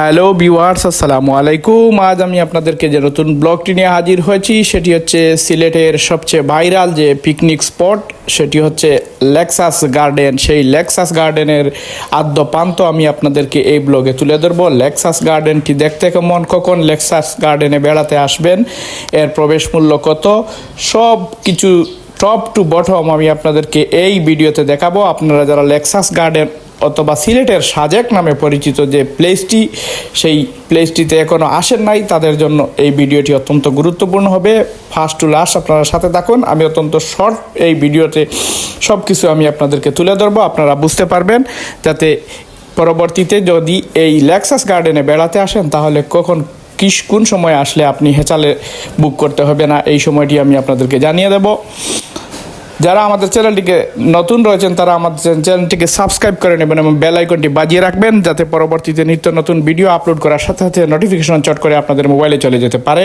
Hello viewers, আসসালামু আলাইকুম। আজ আমি আপনাদেরকে যে নতুন ব্লগটি নিয়ে হাজির হয়েছি, সেটি হচ্ছে সিলেটের সবচেয়ে ভাইরাল যে পিকনিক স্পট সেটি হচ্ছে লেক্সাস গার্ডেন সেই লেক্সাস গার্ডেনের আদ্য প্রান্ত আমি আপনাদেরকে এই ব্লগে তুলে ধরবো। লেক্সাস গার্ডেনটি দেখতে কেমন? কখন লেক্সাস গার্ডেনে বেড়াতে আসবেন? এর প্রবেশ মূল্য কত? সব কিছু টপ টু বটম আমি আপনাদেরকে এই ভিডিওতে দেখাবো। আপনারা যারা লেক্সাস গার্ডেন অথবা সিলেটের সাজেক নামে পরিচিত যে প্লেসটি সেই প্লেসটিতে এখনও আসেন নাই, তাদের জন্য এই ভিডিওটি অত্যন্ত গুরুত্বপূর্ণ হবে। ফার্স্ট টু লাস্ট আপনারা সাথে থাকুন। আমি অত্যন্ত শর্ট এই ভিডিওতে সব কিছু আমি আপনাদেরকে তুলে ধরবো, আপনারা বুঝতে পারবেন। যাতে পরবর্তীতে যদি এই লেক্সাস গার্ডেনে বেড়াতে আসেন, তাহলে কখন, কিস কোন সময় আসলে আপনি হেঁচালে বুক করতে হবে না, এই সময়টি আমি আপনাদেরকে জানিয়ে দেবো। যারা আমাদের চ্যানেলটিকে নতুন রয়েছেন, তারা আমাদের চ্যানেলটিকে সাবস্ক্রাইব করে নেবেন এবং বেল আইকনটি বাজিয়ে রাখবেন যাতে পরবর্তীতে নিত্য নতুন ভিডিও আপলোড করার সাথে সাথে নোটিফিকেশন চট করে আপনাদের মোবাইলে চলে যেতে পারে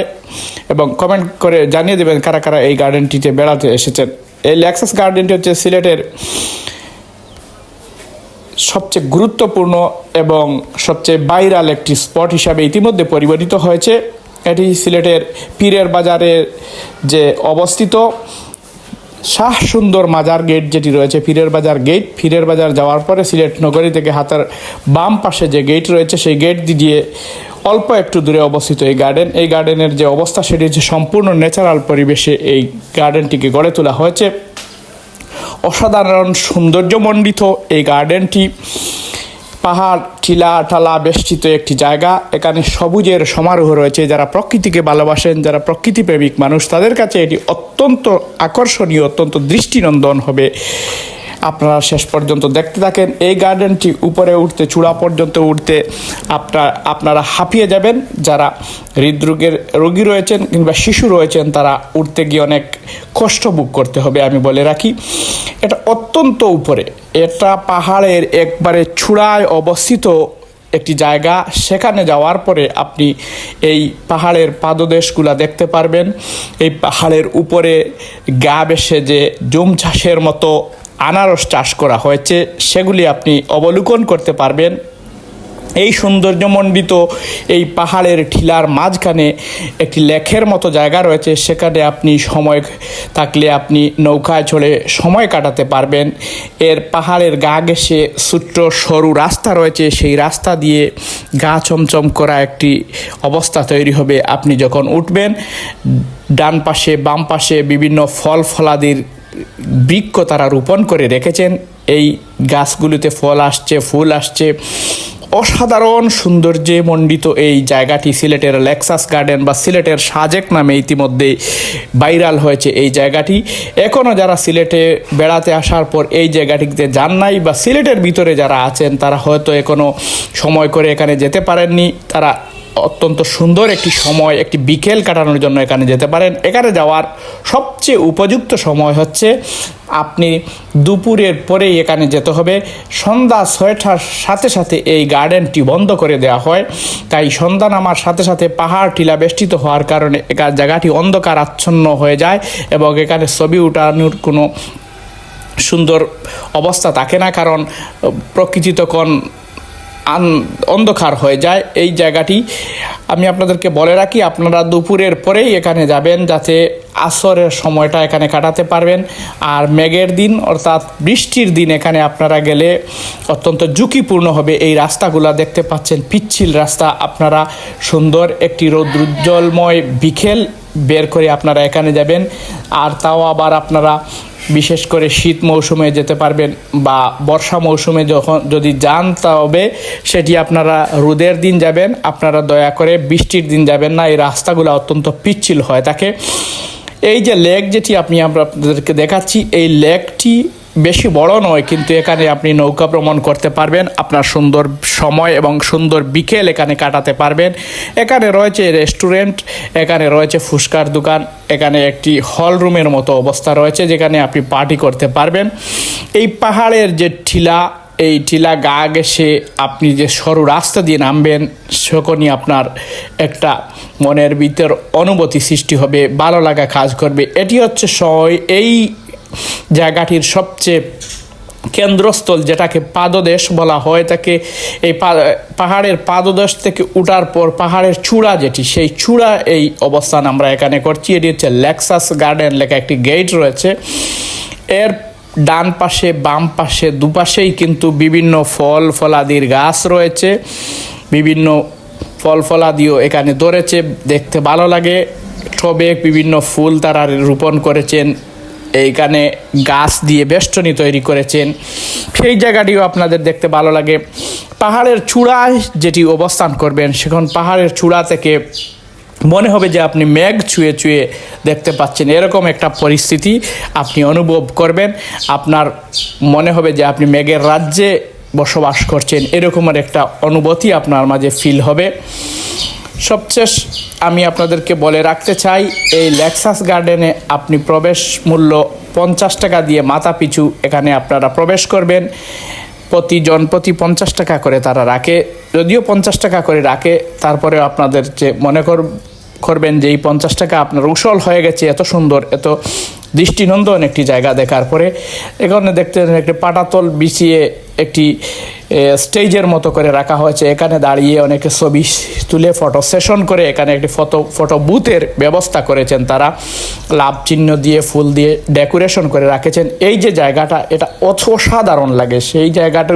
এবং কমেন্ট করে জানিয়ে দেবেন কারা কারা এই গার্ডেনটিতে বেড়াতে এসেছেন। এই ল্যাক্সাস গার্ডেনটি হচ্ছে সিলেটের সবচেয়ে গুরুত্বপূর্ণ এবং সবচেয়ে বাইরাল একটি স্পট হিসাবে ইতিমধ্যে পরিবর্তিত হয়েছে। এটি সিলেটের পীরের বাজারের যে অবস্থিত। শাহ সুন্দর মাজার গেট যেটি রয়েছে, ফিরের বাজার গেট। ফিরের বাজার যাওয়ার পরে সিলেট নগরী থেকে হাতের বাম পাশে যে গেট রয়েছে, সেই গেট দিয়ে অল্প একটু দূরে অবস্থিত এই গার্ডেন। এই গার্ডেনের যে অবস্থা, সেটি হচ্ছে সম্পূর্ণ ন্যাচারাল পরিবেশে এই গার্ডেনটিকে গড়ে তোলা হয়েছে। অসাধারণ সৌন্দর্যমণ্ডিত এই গার্ডেনটি। পাহাড়, টিলা টালা বেষ্টিত একটি জায়গা। এখানে সবুজের সমারোহ রয়েছে। যারা প্রকৃতিকে ভালোবাসেন, যারা প্রকৃতি প্রেমিক মানুষ, তাদের কাছে এটি অত্যন্ত আকর্ষণীয়, অত্যন্ত দৃষ্টিনন্দন হবে। আপনারা শেষ পর্যন্ত দেখতে থাকেন। এই গার্ডেনটি উপরে উঠতে, চূড়া পর্যন্ত উঠতে আপনার, আপনারা হাঁপিয়ে যাবেন। যারা হৃদরোগের রোগী রয়েছেন কিংবা শিশু রয়েছেন, তারা উঠতে গিয়ে অনেক কষ্ট বুক করতে হবে, আমি বলে রাখি। এটা অত্যন্ত উপরে। এটা পাহাড়ের একবারে চূড়ায় অবস্থিত একটি জায়গা। সেখানে যাওয়ার পরে আপনি এই পাহাড়ের পাদদেশগুলা দেখতে পারবেন। এই পাহাড়ের উপরে গা বেসে যে জুম চাষের মতো আনারস চাষ করা হয়েছে, সেগুলি আপনি অবলোকন করতে পারবেন। এই সৌন্দর্যমণ্ডিত এই পাহাড়ের ঠিলার মাঝখানে একটি লেখের মতো জায়গা রয়েছে, সেখানে আপনি সময় থাকলে আপনি নৌকায় চড়ে সময় কাটাতে পারবেন। এর পাহাড়ের গা ঘেসে ছোট্ট সরু রাস্তা রয়েছে, সেই রাস্তা দিয়ে গা চমচম করা একটি অবস্থা তৈরি হবে। আপনি যখন উঠবেন, ডান পাশে, বাম পাশে বিভিন্ন ফল ফলাদির বৃক্ষ তারা রোপণ করে রেখেছেন। এই গাছগুলিতে ফল আসছে, ফুল আসছে। অসাধারণ সৌন্দর্যে মণ্ডিত এই জায়গাটি সিলেটের লেক্সাস গার্ডেন বা সিলেটের সাজেক নামে ইতিমধ্যে ভাইরাল হয়েছে এই জায়গাটি। এখনও যারা সিলেটে বেড়াতে আসার পর এই জায়গাটিতে যান নাই বা সিলেটের ভিতরে যারা আছেন, তারা হয়তো এখনও সময় করে এখানে যেতে পারেননি। তারা অত্যন্ত সুন্দর একটি সময়, একটি বিকেল কাটানোর জন্য এখানে যেতে পারেন। এখানে যাওয়ার সবচেয়ে উপযুক্ত সময় হচ্ছে আপনি দুপুরের পরেই এখানে যেতে হবে। সন্ধ্যা ছয়টার সাথে সাথে এই গার্ডেনটি বন্ধ করে দেওয়া হয়। তাই সন্ধ্যা নামার সাথে সাথে পাহাড় টিলা বেষ্টিত হওয়ার কারণে এখানে জায়গাটি অন্ধকার আচ্ছন্ন হয়ে যায় এবং এখানে ছবি উঠানোর কোনো সুন্দর অবস্থা থাকে না। কারণ প্রকৃতি তখন অন্ধকার হয়ে যায়। এই জায়গাটি আমি আপনাদেরকে বলে রাখি, আপনারা দুপুরের পরেই এখানে যাবেন যাতে আসরের সময়টা এখানে কাটাতে পারবেন। আর মেঘের দিন অর্থাৎ বৃষ্টির দিন এখানে আপনারা গেলে অত্যন্ত ঝুঁকিপূর্ণ হবে। এই রাস্তাগুলো দেখতে পাচ্ছেন, পিচ্ছিল রাস্তা। আপনারা সুন্দর একটি রৌদ্রোজ্জ্বলময় বিকেল বের করে আপনারা এখানে যাবেন। আর তাও আবার আপনারা বিশেষ করে শীত মৌসুমে যেতে পারবেন বা বর্ষা মৌসুমে যখন যদি যান তবে সেটি আপনারা রোদের দিন যাবেন। আপনারা দয়া করে বৃষ্টির দিন যাবেন না, এই রাস্তাগুলো অত্যন্ত পিচ্ছিল হয় তাকে। এই যে লেক যেটি আপনি আমরা আপনাদেরকে দেখাচ্ছি, এই লেকটি বেশি বড় নয়, কিন্তু এখানে আপনি নৌকা ভ্রমণ করতে পারবেন, আপনার সুন্দর সময় এবং সুন্দর বিকেল এখানে কাটাতে পারবেন। এখানে রয়েছে রেস্টুরেন্ট, এখানে রয়েছে ফুচকার দোকান, এখানে একটি হল রুমের মতো অবস্থা রয়েছে যেখানে আপনি পার্টি করতে পারবেন। এই পাহাড়ের যে ঠিলা এই টিলা গা গেছে আপনি যে সরু রাস্তা দিয়ে নামবেন, সেখানে আপনার একটা মনের ভিতর অনুভূতি সৃষ্টি হবে, ভালো লাগা কাজ করবে। এটি হচ্ছে সময় এই জায়গাটির সবচেয়ে কেন্দ্রস্থল যেটাকে পাদদেশ বলা হয়, তাকে এই পাহাড়ের পাদদেশ থেকে উঠার পর পাহাড়ের চূড়া যেটি, সেই চূড়া এই অবস্থান আমরা এখানে করছি। এটি হচ্ছে লেক্সাস গার্ডেন লেখা একটি গেট রয়েছে। এর ডান পাশে, বাম পাশে, দুপাশেই কিন্তু বিভিন্ন ফল ফলাদির গাছ রয়েছে। বিভিন্ন ফল ফলাদিও এখানে ধরেছে, দেখতে ভালো লাগে। টবে বিভিন্ন ফুল তারা রোপণ করেছেন। এইখানে গাছ দিয়ে বেষ্টনী তৈরি করেছেন। সেই জায়গাটিও আপনাদের দেখতে ভালো লাগে। পাহাড়ের চূড়ায় যেটি অবস্থান করবেন, সেখন পাহাড়ের চূড়া থেকে মনে হবে যে আপনি মেঘ ছুঁয়ে ছুঁয়ে দেখতে পাচ্ছেন। এরকম একটা পরিস্থিতি আপনি অনুভব করবেন। আপনার মনে হবে যে আপনি মেঘের রাজ্যে বসবাস করছেন। এরকমের একটা অনুভূতি আপনার মাঝে ফিল হবে। সবশেষ আমি আপনাদেরকে বলে রাখতে চাই, এই লেক্সাস গার্ডেনে আপনি প্রবেশ মূল্য পঞ্চাশ টাকা দিয়ে মাথা পিছু এখানে আপনারা প্রবেশ করবেন। প্রতিজন প্রতি পঞ্চাশ টাকা করে তারা রাখে। যদিও পঞ্চাশ টাকা করে রাখে, তারপরে আপনাদের যে মনে কর করবেন যে এই পঞ্চাশ টাকা আপনার উসল হয়ে গেছে, এত সুন্দর, এত দৃষ্টিনন্দন একটি জায়গা দেখার পরে। এখানে দেখতে একটি পাটাতল বিছিয়ে একটি স্টেজের মতো করে রাখা হয়েছে। এখানে দাঁড়িয়ে অনেকে ছবি তুলে, ফটো সেশন করে, এখানে একটি ফটো ফটো বুথের ব্যবস্থা করেছেন তারা। লাভ চিহ্ন দিয়ে, ফুল দিয়ে ডেকোরেশন করে রাখেছেন। এই যে জায়গাটা, এটা অসাধারণ লাগে। সেই জায়গাটা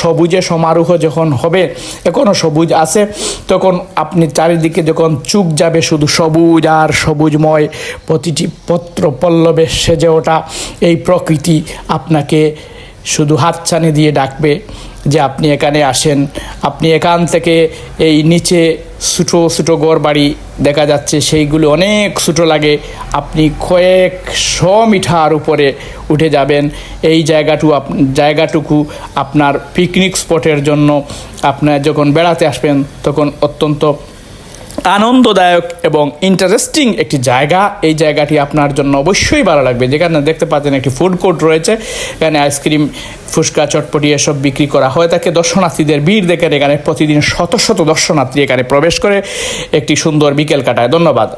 সবুজে সমারোহ যখন হবে এখনও সবুজ আছে, তখন আপনি চারিদিকে যখন চুপ যাবে, শুধু সবুজ আর সবুজময় প্রতিটি পত্র পল্লবে সেজে ওঠা, এই প্রকৃতি আপনাকে শুধু হাতছানি দিয়ে ডাকবে। যে আপনি এখানে আসেন। আপনি এখান থেকে এই নিচে ছোটো ছোটো গড় বাড়ি দেখা যাচ্ছে, সেইগুলো অনেক ছোটো লাগে। আপনি কয়েক শ মিটার উপরে উঠে যাবেন। এই জায়গাটু আপ, জায়গাটুকু আপনার পিকনিক স্পটের জন্য। আপনার যখন বেড়াতে আসবেন, তখন অত্যন্ত আনন্দদায়ক এবং ইন্টারেস্টিং একটি জায়গা। এই জায়গাটি আপনার জন্য অবশ্যই ভালো লাগবে। যেখানে দেখতে পাচ্ছেন একটি ফুড কোর্ট রয়েছে। এখানে আইসক্রিম ফুচকা, চটপটি এসব বিক্রি করা হয় থাকে। দর্শনার্থীদের ভিড় দেখেন এখানে প্রতিদিন শত শত দর্শনার্থী এখানে প্রবেশ করে। একটি সুন্দর বিকেল কাটায়। ধন্যবাদ।